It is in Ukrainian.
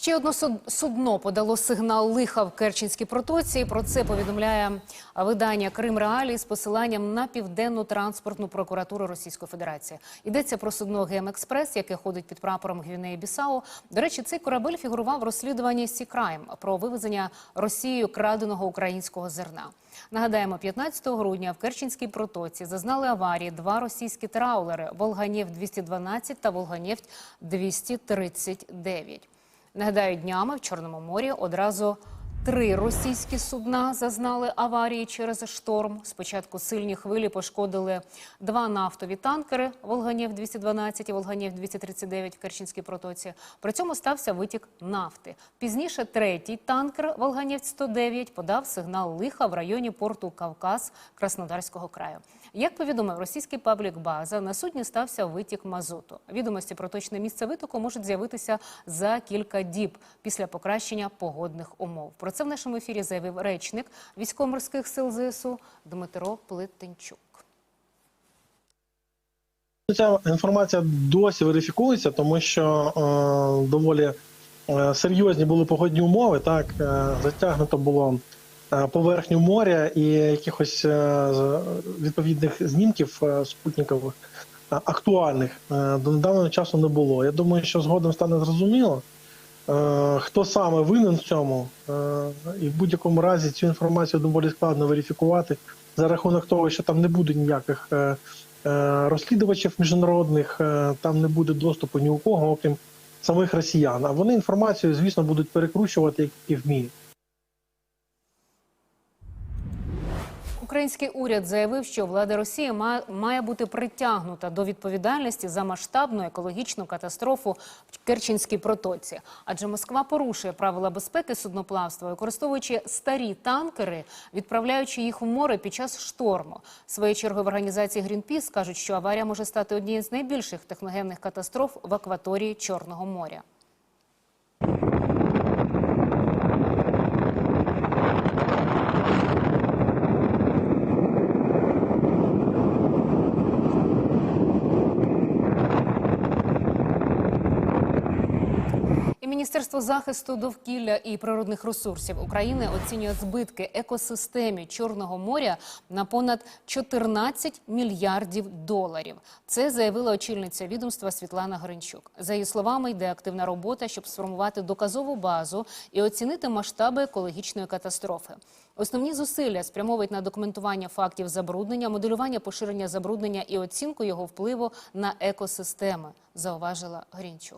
Ще одно суд- судно подало сигнал лиха в Керченській протоці. Про це повідомляє видання Крим Реалії з посиланням на південну транспортну прокуратуру Російської Федерації. Йдеться про судно Гем-Експрес, яке ходить під прапором Гвінеї Бісау. До речі, цей корабель фігурував в розслідуванні Сі Крайм про вивезення Росією краденого українського зерна. Нагадаємо, 15 грудня в Керченській протоці зазнали аварії два російські траулери Волганєв 212 та Волганєфть 239. Нагадаю, днями в Чорному морі одразу три російські судна зазнали аварії через шторм. Спочатку сильні хвилі пошкодили два нафтові танкери Волганєв 212 і Волганєв 239 в Керченській протоці. При цьому стався витік нафти. Пізніше третій танкер Волганєв 109 подав сигнал лиха в районі порту Кавказ Краснодарського краю. Як повідомив російський паблік База, на судні стався витік мазуту. Відомості про точне місце витоку можуть з'явитися за кілька діб після покращення погодних умов. Про це в нашому ефірі заявив речник військово-морських сил ЗСУ Дмитро Плетенчук. Ця інформація досі верифікується, тому що е, доволі е, серйозні були погодні умови. Так е, затягнуто було е, поверхню моря і якихось е, відповідних знімків е, спутникових е, актуальних е, до недавнього часу не було. Я думаю, що згодом стане зрозуміло, хто саме винен в цьому, е, і в будь-якому разі цю інформацію доволі складно верифікувати за рахунок того, що там не буде ніяких. е, е, розслідувачів міжнародних, е, там не буде доступу ні у кого, окрім самих росіян. А вони інформацію, звісно, будуть перекручувати як і вміють. Український уряд заявив, що влада Росії ма- має бути притягнута до відповідальності за масштабну екологічну катастрофу в Керченській протоці. Адже Москва порушує правила безпеки судноплавства, використовуючи старі танкери, відправляючи їх у море під час шторму. Своєю чергою в організації Greenpeace кажуть, що аварія може стати однією з найбільших техногенних катастроф в акваторії Чорного моря. Міністерство захисту довкілля і природних ресурсів України оцінює збитки екосистемі Чорного моря на понад 14 мільярдів доларів. Це заявила очільниця відомства Світлана Гринчук. За її словами, йде активна робота, щоб сформувати доказову базу і оцінити масштаби екологічної катастрофи. Основні зусилля спрямовують на документування фактів забруднення, моделювання поширення забруднення і оцінку його впливу на екосистеми, зауважила Гринчук.